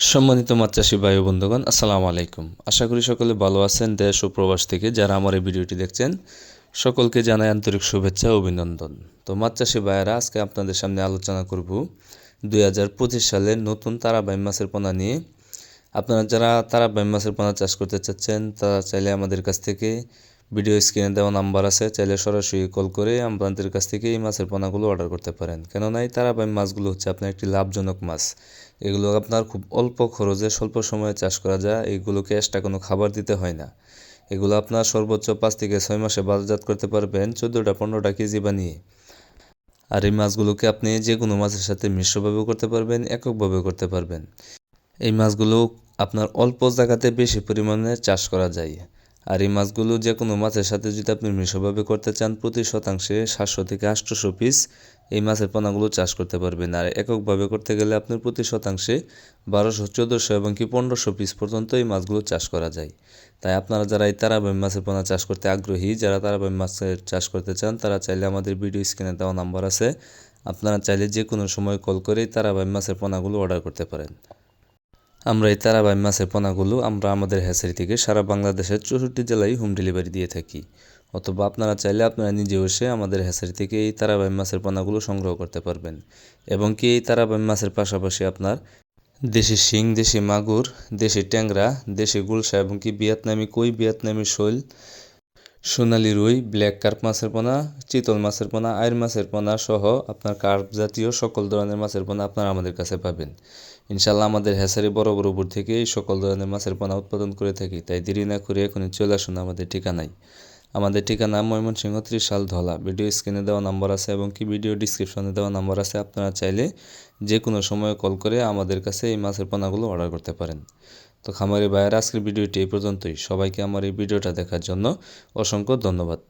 সম্মানিত চাষী ভাই বন্ধুগণ, আসসালামু আলাইকুম। আশা করি সকলে ভালো আছেন দেশ ও প্রবাস থেকে যারা আমার এই ভিডিওটি দেখছেন, সকলকে জানাই আন্তরিক শুভেচ্ছা ও অভিনন্দন। তো চাষী ভাইয়েরা, আজকে আপনাদের সামনে আলোচনা করব দুই হাজার পঁচিশ সালের নতুন তারাবাই মাছের পোনা নিয়ে। আপনারা যারা তারাবাই মাছের পোনা চাষ করতে চাচ্ছেন, তারা চাইলে আমাদের কাছ থেকে ভিডিও স্ক্রিনে দেওয়া নাম্বার আছে, চাইলে সরাসরি কল করে আপনাদের কাছ থেকে এই মাছের পোনাগুলো অর্ডার করতে পারেন। কেননা এই তারাবাই মাছগুলো হচ্ছে আপনার একটি লাভজনক মাছ। এগুলো আপনার খুব অল্প খরচে স্বল্প সময়ে চাষ করা যায় এগুলোকে এক্সট্রা কোনো খাবার দিতে হয় না। এগুলো আপনার সর্বোচ্চ পাঁচ থেকে ছয় মাসে বাজারজাত করতে পারবেন চোদ্দোটা পনেরোটা কেজি বানিয়ে। আর এই মাছগুলোকে আপনি যে কোনো মাছের সাথে মিশ্রভাবেও করতে পারবেন, এককভাবেও করতে পারবেন। এই মাছগুলো আপনার অল্প জায়গাতে বেশি পরিমাণে চাষ করা যায়। আর এই মাছগুলো যে কোনো মাছের সাথে যদি আপনি মিশ্রভাবে করতে চান, প্রতি শতাংশে সাতশো থেকে আটশোশো পিস এই মাছের পোনাগুলো চাষ করতে পারবেন। আর এককভাবে করতে গেলে আপনার প্রতি শতাংশে বারোশো, চোদ্দোশো এবং কি পনেরোশো পিস পর্যন্ত এই মাছগুলো চাষ করা যায়। তাই আপনারা যারা এই তারাবাই মাছের পোনা চাষ করতে আগ্রহী, যারা তারাবাই মাছের চাষ করতে চান, তারা চাইলে আমাদের ভিডিও স্ক্রিনে দেওয়া নাম্বার আছে। আপনারা চাইলে যে কোনো সময় কল করেই তারাবাই মাছের পোনাগুলো অর্ডার করতে পারেন। আমরা এই তারাবাই মাছের পোনাগুলো আমরা আমাদের হ্যাচারি থেকে সারা বাংলাদেশের চৌষট্টি জেলায় হোম ডেলিভারি দিয়ে থাকি। অথবা আপনারা চাইলে আপনারা নিজে এসে আমাদের হ্যাচারি থেকে এই তারাবাই মাছের পোনাগুলো সংগ্রহ করতে পারবেন। এবং কি এই তারাবাই মাছের পাশাপাশি আপনার দেশি শিং, দেশি মাগুর, দেশি ট্যাংরা, দেশি গুলশা এবং কি ভিয়েতনামি, কই ভিয়েতনামি শৈল সোনালি রুই, ব্ল্যাক কার্প মাছের পোনা, চিতল মাছের পোনা আয়ের মাছের পোনা সহ আপনার কার্প জাতীয় সকল ধরনের মাছের পোনা আপনারা আমাদের কাছে পাবেন। ইনশাল্লাহ আমাদের হ্যাসারি বড় বড় উপর থেকে এই সকল ধরনের মাছের পোনা উৎপাদন করে থাকি, তাই দেরি না করে এখনই চলে আসুন আমাদের ঠিকানায়। আমাদের ঠিকানা ময়মনসিংহ ত্রিশাল ধলা। ভিডিও স্ক্রিনে দেওয়া নাম্বার আছে এবং কি ভিডিও ডিসক্রিপশনে দেওয়া নাম্বার আছে, আপনারা চাইলে যে কোনো সময়ে কল করে আমাদের কাছে এই মাছের পোনাগুলো অর্ডার করতে পারেন। তো খামারি ভাইয়ের, আজকের ভিডিওটি এই পর্যন্তই। সবাইকে আমার এই ভিডিওটা দেখার জন্য অসংখ্য ধন্যবাদ।